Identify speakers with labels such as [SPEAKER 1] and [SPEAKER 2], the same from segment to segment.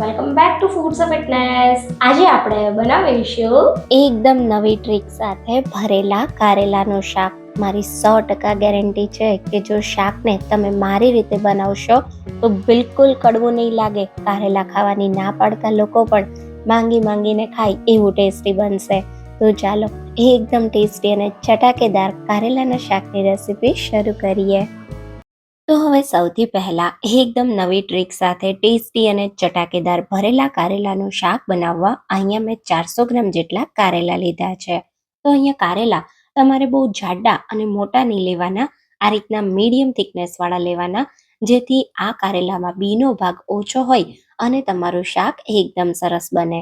[SPEAKER 1] Back to foods of fitness આજે આપણે બનાવીશું
[SPEAKER 2] એકદમ નવી ટ્રીક સાથે ભરેલા કારેલાનું શાક. મારી સો ટકા ગેરંટી છે કે જો શાકને તમે મારી રીતે બનાવશો, તો બિલકુલ કડવું નહીં લાગે. કારેલા ખાવાની ના પાડતા લોકો પણ માંગી માંગીને ખાય એવું ટેસ્ટી બનશે. તો ચાલો એકદમ ટેસ્ટી અને ચટાકેદાર કારેલાના શાકની રેસીપી શરૂ કરીએ. તો હવે સૌથી પહેલા એકદમ નવી ટ્રીક સાથે ટેસ્ટી અને ચટાકેદાર ભરેલા કારેલાનું શાક બનાવવા અહીંયા મેં ચારસો ગ્રામ જેટલા કારેલા લીધા છે. તો અહીંયા કારેલા તમારે બહુ જાડા અને મોટા નહીં લેવાના, આ રીતના મીડિયમ થિકનેસ વાળા લેવાના, જેથી આ કારેલામાં બીનો ભાગ ઓછો હોય અને તમારું શાક એકદમ સરસ બને.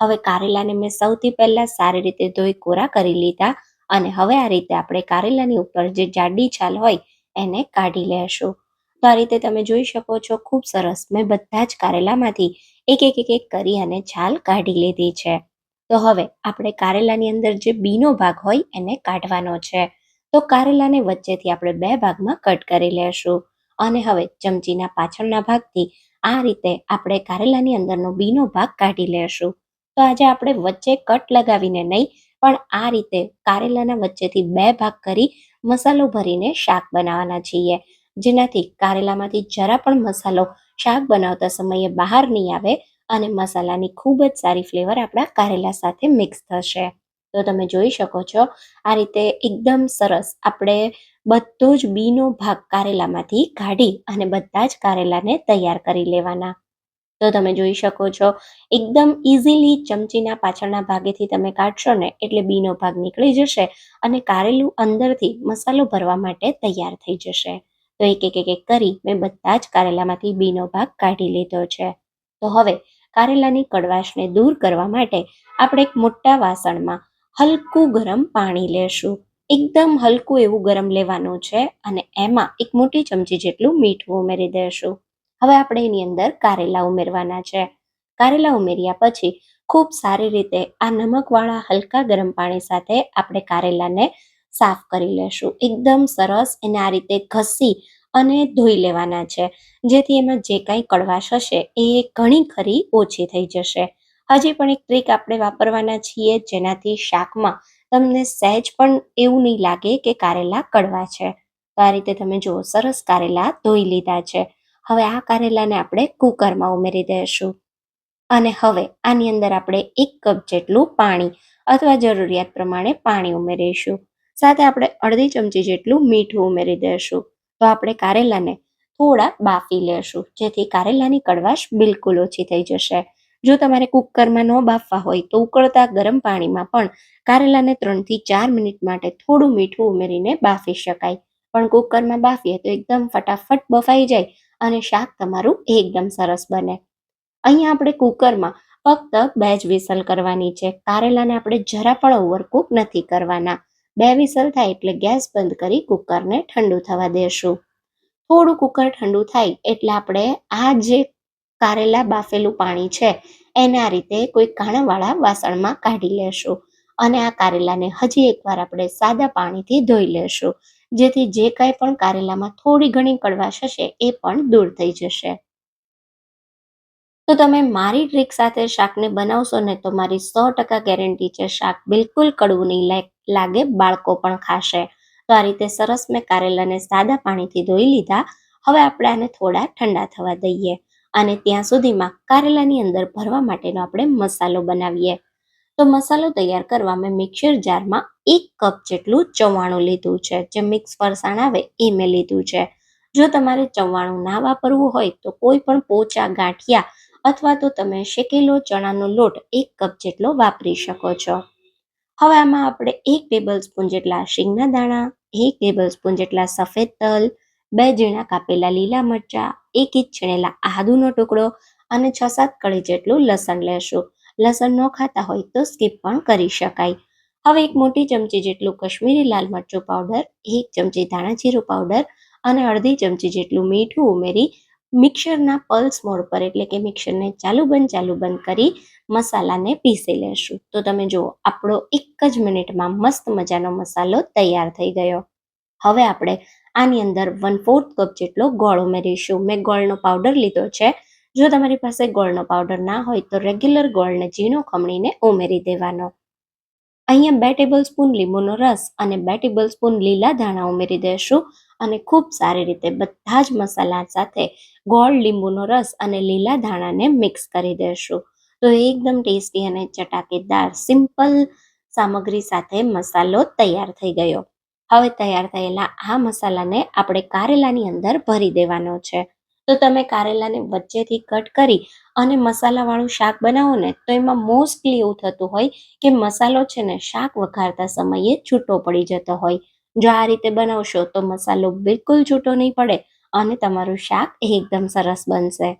[SPEAKER 2] હવે કારેલાને મેં સૌથી પહેલા સારી રીતે ધોઈ કોરા કરી લીધા અને હવે આ રીતે આપણે કારેલાની ઉપર જે જાડી છાલ હોય એને કાઢી લેશું. તો આ રીતે તમે જોઈ શકો છો, ખૂબ સરસ. મેં બધા જ કારેલામાંથી એક એક એક એક કરી અને છાલ કાઢી લીધી છે. તો હવે આપણે કારેલાની અંદર જે બીનો ભાગ હોય એને કાઢવાનો છે. તો કારેલાને વચ્ચેથી આપણે બે ભાગમાં કટ કરી લેશું. અને હવે ચમચીના પાછળના ભાગથી આ રીતે આપણે કારેલાની અંદરનો બીનો ભાગ કાઢી લેશું. તો આજે આપણે વચ્ચે કટ લગાવીને નહીં પણ આ રીતે કારેલાના વચ્ચેથી બે ભાગ કરી મસાલો ભરીને શાક બનાવવાના છીએ. જેનાથી કારેલામાંથી જરા પણ મસાલો શાક બનાવતા સમયે બહાર નહીં આવે અને મસાલાની ખૂબ જ સારી ફ્લેવર આપણા કારેલા સાથે મિક્સ થશે. તો તમે જોઈ શકો છો, આ રીતે એકદમ સરસ આપણે બધો જ બીનો ભાગ કારેલામાંથી કાઢી અને બધા જ કારેલાને તૈયાર કરી લેવાના. તો તમે જોઈ શકો છો. એકદમ ઇઝીલી ચમચીના પાછળના ભાગેથી તમે કાઢશો ને એટલે બીનો ભાગ નીકળી જશે અને કારેલું અંદરથી મસાલો ભરવા માટે તૈયાર થઈ જશે. તો એક એક એક કરી મેં બધા જ કારેલામાંથી બીનો ભાગ કાઢી લીધો છે. તો હવે કારેલાની કડવાશને દૂર કરવા માટે આપણે એક મોટા વાસણમાં હલકું ગરમ પાણી લેશું. એકદમ હલકું એવું ગરમ લેવાનું છે અને એમાં એક મોટી ચમચી જેટલું મીઠું ઉમેરી દેશું. હવે આપણે એની અંદર કારેલા ઉમેરવાના છે. કારેલા ઉમેર્યા પછી ખૂબ સારી રીતે આ નમકવાળા હલકા ગરમ પાણી સાથે આપણે કારેલાને સાફ કરી લેશું. એકદમ સરસ એને આ રીતે ઘસી અને ધોઈ લેવાના છે. જેથી એમાં જે કાંઈ કડવાશ હશે એ ઘણી ખરી ઓછી થઈ જશે. હજી પણ એક ટ્રીક આપણે વાપરવાના છીએ જેનાથી શાકમાં તમને સહેજ પણ એવું નહીં લાગે કે કારેલા કડવા છે. તો આ રીતે તમે જુઓ, સરસ કારેલા ધોઈ લીધા છે. હવે આ કારેલાને આપણે કુકરમાં ઉમેરી દઈશું. અને હવે આની અંદર આપણે એક કપ જેટલું પાણી અથવા જરૂરિયાત પ્રમાણે પાણી ઉમેરીશું. સાથે આપણે અડધી ચમચી જેટલું મીઠું ઉમેરી દઈશું. તો આપણે કારેલાને થોડા બાફી લેશું, જેથી કારેલાની કડવાશ બિલકુલ ઓછી થઈ જશે. જો તમારે કુકરમાં ન બાફવા હોય તો ઉકળતા ગરમ પાણીમાં પણ કારેલાને ત્રણથી ચાર મિનિટ માટે થોડું મીઠું ઉમેરીને બાફી શકાય. પણ કુકરમાં બાફીએ તો એકદમ ફટાફટ બફાઈ જાય અને શાક તમારું એકદમ સરસ બને. અહીંયા આપણે કુકરમાં ફક્ત બે જ વિસલ કરવાની છે. કારેલાને આપણે જરા પણ ઓવરકુક નથી કરવાના. બે વિસલ થાય એટલે ગેસ બંધ કરી કુકરને ઠંડુ થવા દેશું. થોડું કુકર ઠંડુ થાય એટલે આપણે આ જે કારેલા બાફેલું પાણી છે, એને આ રીતે કોઈ કાણાવાળા વાસણમાં કાઢી લેશું. અને આ કારેલાને હજી એકવાર આપણે સાદા પાણીથી ધોઈ લેશું. જેથી જે કાંઈ પણ કારેલામાં થોડી ઘણી કડવાશ હશે એ પણ દૂર થઈ જશે. તો તમે મારી ટ્રીક સાથે શાકને બનાવશો ને તો મારી સો ટકા ગેરંટી છે, શાક બિલકુલ કડવું નહીં લાગ- બાળકો પણ ખાશે. તો આ રીતે સરસ મેં કારેલાને સાદા પાણીથી ધોઈ લીધા. હવે આપણે આને થોડા ઠંડા થવા દઈએ અને ત્યાં સુધીમાં કારેલાની અંદર ભરવા માટેનો આપણે મસાલો બનાવીએ. તો મસાલો તૈયાર કરવા મેં મિક્સર જારમાં એક કપ જેટલું ચવાણું લીધું છે. જે મિક્સ ફરસાણ આવે એ મેં લીધું છે. જો તમારે ચવાણું ના વાપરવું હોય તો કોઈ પણ પોચા, ગાંઠિયા અથવા તો તમે શેકેલો ચણાનો લોટ એક કપ જેટલો વાપરી શકો છો. હવે આમાં આપણે એક ટેબલ સ્પૂન જેટલા શીંગના દાણા, એક ટેબલ સ્પૂન જેટલા સફેદ તલ, બે ઝીણા કાપેલા લીલા મરચાં, એક ઇંચ છીણેલા આદુનો ટુકડો અને છ સાત કળી જેટલું લસણ લેશું. લસણ ન ખાતા હોય તો સ્કીપ પણ કરી શકાય. હવે એક મોટી ચમચી જેટલું કશ્મીરી લાલ મરચું પાવડર એક ચમચી ધાણા જીરું પાવડર અને અડધી ચમચી જેટલું મીઠું ઉમેરી મિક્સરના પલ્સ મોડ પર એટલે કે મિક્સરને ચાલુ બંધ ચાલુ બંધ કરી મસાલાને પીસી લેશું. તો તમે જુઓ, આપણો એક જ મિનિટમાં મસ્ત મજાનો મસાલો તૈયાર થઈ ગયો. હવે આપણે આની અંદર વન ફોર્થ કપ જેટલો ગોળ ઉમેરીશું. મેં ગોળનો પાવડર લીધો છે. જો તમારી પાસે ગોળનો પાવડર ના હોય તો રેગ્યુલર ગોળને ઝીણો ખમણીને ઉમેરી દેવાનો. અહીંયા બે ટેબલ સ્પૂન લીંબુનો રસ અને બે ટેબલ સ્પૂન લીલા ધાણા ઉમેરી દેશું અને ખૂબ સારી રીતે બધા જ મસાલા સાથે ગોળ લીંબુનો રસ અને લીલા ધાણાને મિક્સ કરી દેશું. તો એકદમ ટેસ્ટી અને ચટાકેદાર, સિમ્પલ સામગ્રી સાથે મસાલો તૈયાર થઈ ગયો. હવે તૈયાર થયેલા આ મસાલાને આપણે કારેલાની અંદર ભરી દેવાનો છે. તો તમે કારેલાને વચ્ચેથી કટ કરી અને મસાલાવાળું શાક બનાવો ને, તો એમાં મોસ્ટલી એવું થતું હોય કે મસાલો છે ને શાક વઘારતા સમયે છૂટો પડી જતો હોય. જો આ રીતે બનાવશો તો મસાલો બિલકુલ છૂટો નહીં પડે અને તમારું શાક એકદમ સરસ બનશે.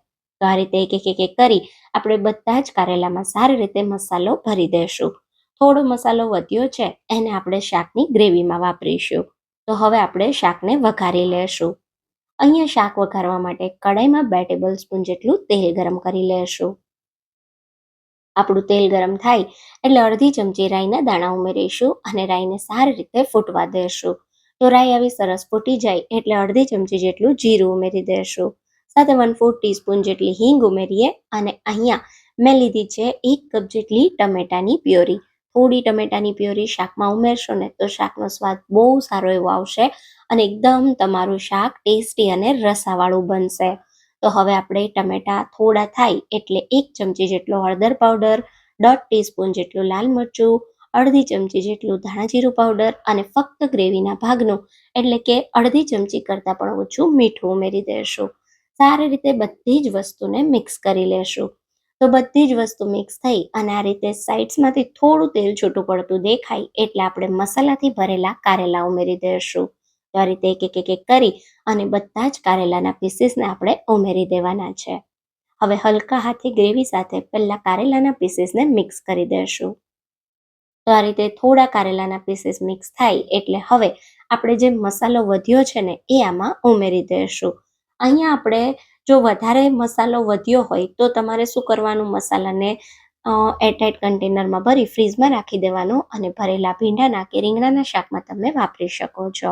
[SPEAKER 2] તો આ રીતે એક એક એક કરી આપણે બધા જ કારેલામાં સારી રીતે મસાલો ભરી દેશું. થોડો મસાલો વધ્યો છે, એને આપણે શાકની ગ્રેવીમાં વાપરીશું. તો હવે આપણે શાકને વઘારી લેશું. અહીંયા શાક વઘારવા માટે કડાઈમાં બે ટેબલ સ્પૂન જેટલું તેલ ગરમ કરી લેશું. આપણું તેલ ગરમ થાય એટલે અડધી ચમચી રાઈના દાણા ઉમેરીશું અને રાઈને સારી રીતે ફૂટવા દેશું. તો રાઈ આવી સરસ ફૂટી જાય એટલે અડધી ચમચી જેટલું જીરું ઉમેરી દેશું. સાથે વન ફોર ટીસ્પૂન જેટલી હિંગ ઉમેરીએ અને અહીંયા મેં લીધી છે એક કપ જેટલી ટમેટાની પ્યોરી. થોડી ટમેટાની પ્યોરી શાકમાં ઉમેરશો ને તો શાકનો સ્વાદ બહુ સારો એવો આવશે અને એકદમ તમારું શાક ટેસ્ટી અને રસાવાળું બનશે. તો હવે આપણે ટમેટા થોડા થાય એટલે એક ચમચી જેટલો હળદર પાવડર, દોઢ ટીસ્પૂન જેટલું લાલ મરચું, અડધી ચમચી જેટલું ધાણા જીરું પાવડર અને ફક્ત ગ્રેવીના ભાગનું એટલે કે અડધી ચમચી કરતાં પણ ઓછું મીઠું ઉમેરી દેશું. સારી રીતે બધી જ વસ્તુને મિક્સ કરી લેશું. તો બધી જ વસ્તુ મિક્સ થઈ અને આ રીતે સાઇડ્સમાંથી થોડું તેલ છૂટું પડતું દેખાય એટલે આપણે મસાલાથી ભરેલા કારેલા ઉમેરી દઈશું આ રીતે એક એક એક કરી અને બધા જ કારેલાના પીસીસને આપણે ઉમેરી દેવાના છે. હવે હલકા હાથે ગ્રેવી સાથે પહેલાં કારેલાના પીસીસને મિક્સ કરી દઈશું તો આ રીતે થોડા કારેલાના પીસીસ મિક્સ થાય એટલે હવે આપણે જે મસાલો વધ્યો છે ને એ આમાં ઉમેરી દઈશું અહીંયા આપણે જો વધારે મસાલો વધ્યો હોય તો તમારે શું કરવાનું? મસાલાને એરટાઇટ કન્ટેનરમાં ભરી ફ્રીઝમાં રાખી દેવાનું અને ભરેલા ભીંડાના કે રીંગણાના શાકમાં તમે વાપરી શકો છો.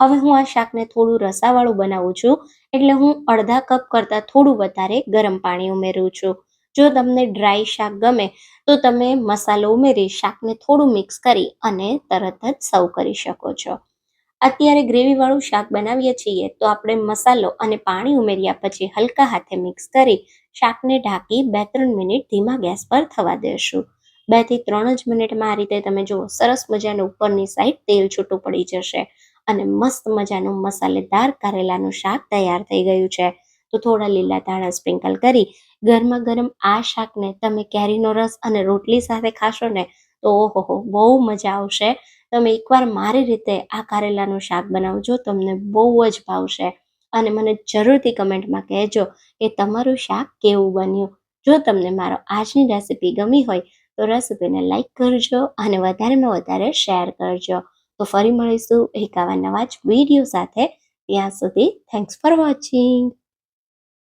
[SPEAKER 2] હવે હું આ શાકને થોડું રસાવાળું બનાવું છું, એટલે હું અડધા કપ કરતાં થોડું વધારે ગરમ પાણી ઉમેરું છું. જો તમને ડ્રાય શાક ગમે, તો તમે મસાલો ઉમેરી શાકને થોડું મિક્સ કરી અને તરત જ સર્વ કરી શકો છો. અત્યારે ગ્રેવીવાળું શાક બનાવીએ છીએ, તો આપણે મસાલો અને પાણી ઉમેર્યા પછી હલકા હાથે મિક્સ કરી શાકને ઢાંકી બે ત્રણ મિનિટ ધીમા ગેસ પર થવા દેશું. બેથી ત્રણ જ મિનિટમાં આ રીતે તમે જુઓ, સરસ મજાનું ઉપરની સાઈડ તેલ છૂટું પડી જશે. અને મસ્ત મજાનું મસાલેદાર કારેલાનું શાક તૈયાર થઈ ગયું છે. તો થોડા લીલા ધાણા સ્પ્રિંકલ કરી, ગરમા ગરમ આ શાકને તમે કેરીનો રસ અને રોટલી સાથે ખાશો ને, તો ઓહો બહુ મજા આવશે. તમે એકવાર મારી રીતે આ કારેલાનું શાક બનાવજો, તમને બહુ જ ભાવશે. અને મને જરૂરથી કમેન્ટમાં કહેજો કે તમારું શાક કેવું બન્યું. જો તમને મારો આજની રેસિપી ગમી હોય, તો રેસીપીને લાઈક કરજો અને વધારેમાં વધારે શેર કરજો. તો ફરી મળીશું એક આવા નવા જ વીડિયો સાથે. ત્યાં સુધી થેન્ક્સ ફોર વોચિંગ